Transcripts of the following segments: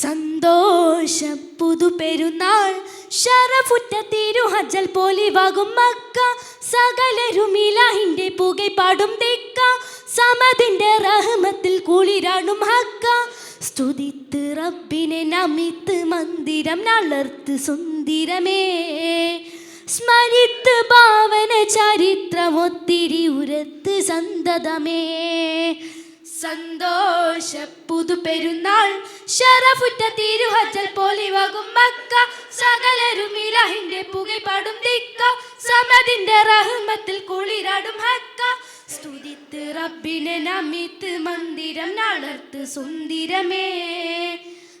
സന്തോഷ പുതുപെരുന്നാൾ ഷറഫുറ്റ തിരുഹജൽ പോലിവാകും മക്ക. സകലരും ഇലാഹിന്റെ പുകൈപ്പാടും തെക്ക. സമതിന്റെ റഹ്മത്തിൽ കുളിരാണും ഹക്ക. സ്തുതിത്ത് റബ്ബിനെ നമിത്ത് മന്ദിരം നളർത്ത് സുന്ദരമേ. സ്മരിത്ത് ഭാവന ചരിത്രമൊത്തിരി ഉരത്ത് സന്തതമേ. സന്തോഷ പുതുപെരുന്നാൾ. ഷറഫുറ്റ തിരുഹജൽ പോലിവകും മക്ക. സകലരും ഇലഹിന്റെ പുകപാടും ദിക്ക. സമതിന്റെ റഹ്മത്തിൽ കുളിരാടും ഹക്ക. സ്തുതിത്ത് റബ്ബിനെ നമിത്ത് മന്ദിരം നടത്ത് സുന്ദരമേ.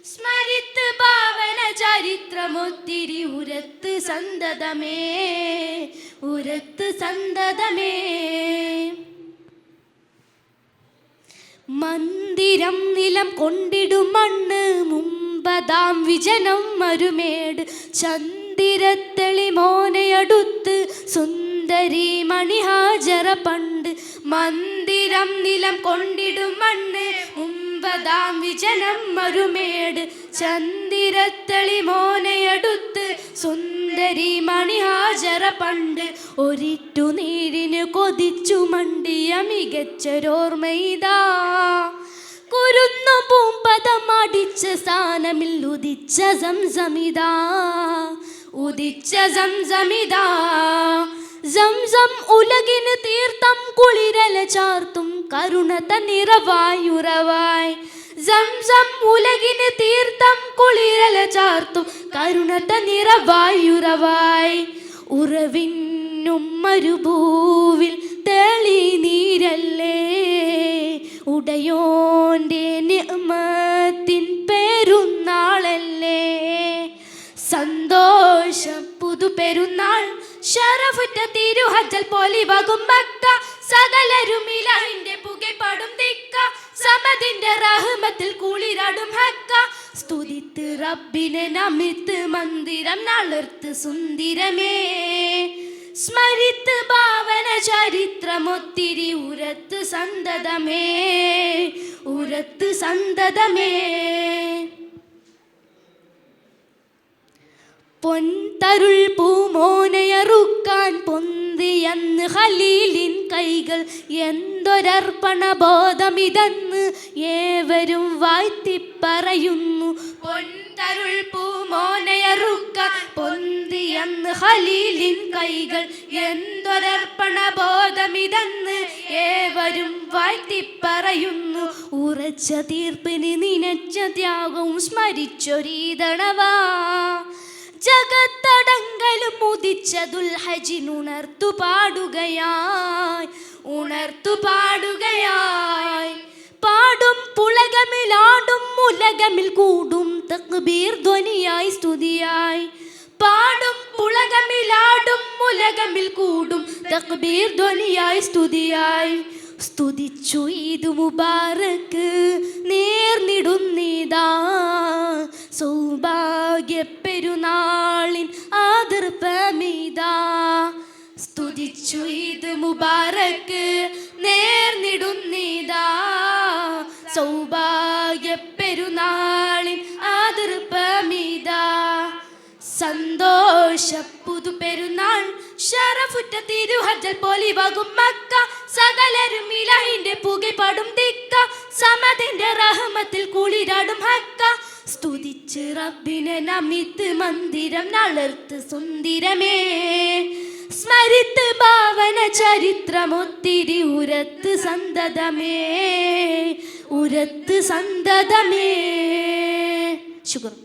സ്മരിത്ത് പാവന ചരിത്രമൊത്തിരി ഉരത്ത് സന്തതമേ. ഉരത്ത് സന്തതമേ. മന്ദിരം നിലം കൊണ്ടിടും മണ്ണ് മുമ്പതാം വിജനം മരുമേട്. ചന്ദിരത്തളി മോനയടുത്ത് സുന്ദരി മണിഹാജറ പണ്ട്. മന്ദിരം നിലം കൊണ്ടിടും മണ്ണ് മുമ്പതാം വിജനം മരുമേട്. ചന്ദിരത്തളി മോനയടുത്ത് സുന്ദരി മണിഹാജറ പണ്ട് ഒരിറ്റു നീരിന് കൊതിച്ചു മണ്ടിയ മികച്ചൊരോർമ്മയിതാ. കുരുന്നു പൂമ്പതം അടിച്ച സ്ഥാനമിൽ ഉദിച്ച സംസമിതാ. ഉദിച്ച സംസമിതാ. സംസം ഉലകിന് തീർത്ഥം കുളിരല ചാർത്തും കരുണത നിറവായുറവായി സംസം ഉലകിന് തീർത്ഥം കുളിരല ചാർത്തും കരുണത നിറവായുറവായി ഉറവിന്നും മരുഭൂവിൽ തെളി നീരല്ലേ? ഉടയോന്റെ നിയമത്തിൻ പെരുന്നാളല്ലേ? സന്തോഷം പുതുപെരുന്നാൾ ഷറഫുറ്റ തിരുഹജൽ പോലിവാകും മക്ക സകലരും ഇലാഹിന്റെ പുകൈപ്പാടും തിക്ക സമതിന്റെ റഹ്മത്തിൽ കുളിരാടും ഹക്ക സ്തുതിത്ത് റബ്ബിനെ നമിത്ത് മന്ദിരം നളർത്ത് സുന്ദരമേ സ്മരിത്ത് ഭാവന ചരിത്രമൊത്തിരി ഉരത്ത് സന്തതമേ ഉരത്ത് സന്തതമേ പൊൻതരുൾ പൂമോനയറുക്കാൻ പൊന്തിയെന്ന് ഹലീലിൻ കൈകൾ എന്തൊരർപ്പണ ബോധമിതെന്ന് ഏവരും വാഴ്ത്തിപ്പറയുന്നു. പൊൻതരുൾ പൂമോനയറുക്കാൻ പൊന്തിയെന്ന് ഹലീലിൻ കൈകൾ എന്തൊരർപ്പണ ബോധമിതെന്ന് ഏവരും വാഴ്ത്തിപ്പറയുന്നു. ഉറച്ച തീർപ്പിന് നിനച്ച ത്യാഗവും സ്മരിച്ചൊരീതണവാ. ജഗത്തടങ്കലും ഉദിച്ച ദുൽഹജിനുണർത്തു പാടുകയായി ഉണർത്തു പാടുകയായി. പാടും പുളകമിലാടും ഉലകമിൽ കൂടും തക്ബീർ ധ്വനിയായി സ്തുതിയായി. പാടും പുളകമിലാടും ഉലകമിൽ കൂടും തക്ബീർ ധ്വനിയായി സ്തുതിയായി. സ്തുതിച്ചു ഈദ് മുബാറക്ക് നേർന്നിടുന്നിതാ പെരുന്നാളിൻ ആദർഭമിതാ സ്തുതിച്ചു ഇത് മുബാറക്ക് നേർന്നിടുന്നിതാ. സൗഭാഗ്യ പെരുന്നാളിൻ ആദർഭമിതാ സന്തോഷ പുതു പെരുന്നാൾ ഷറഫുറ്റ തിരുഹജൽ പോലിവാകും മക്ക. സകലരും ഇലഹിന്റെ പുകപടും തിക്ക. സമതിന്റെ റഹ്മത്തിൽ കുളിരാടും ഹക്ക. സ്തുതിച്ച് റബ്ബിനെ നമിത്ത് മന്ദിരം നളർത്ത് സുന്ദരമേ. സ്മരിത്ത് ഭാവന ചരിത്രമൊത്തിരി ഉരത്ത് സന്തതമേ. ഉരത്ത് സന്തതമേ. ശുക്രം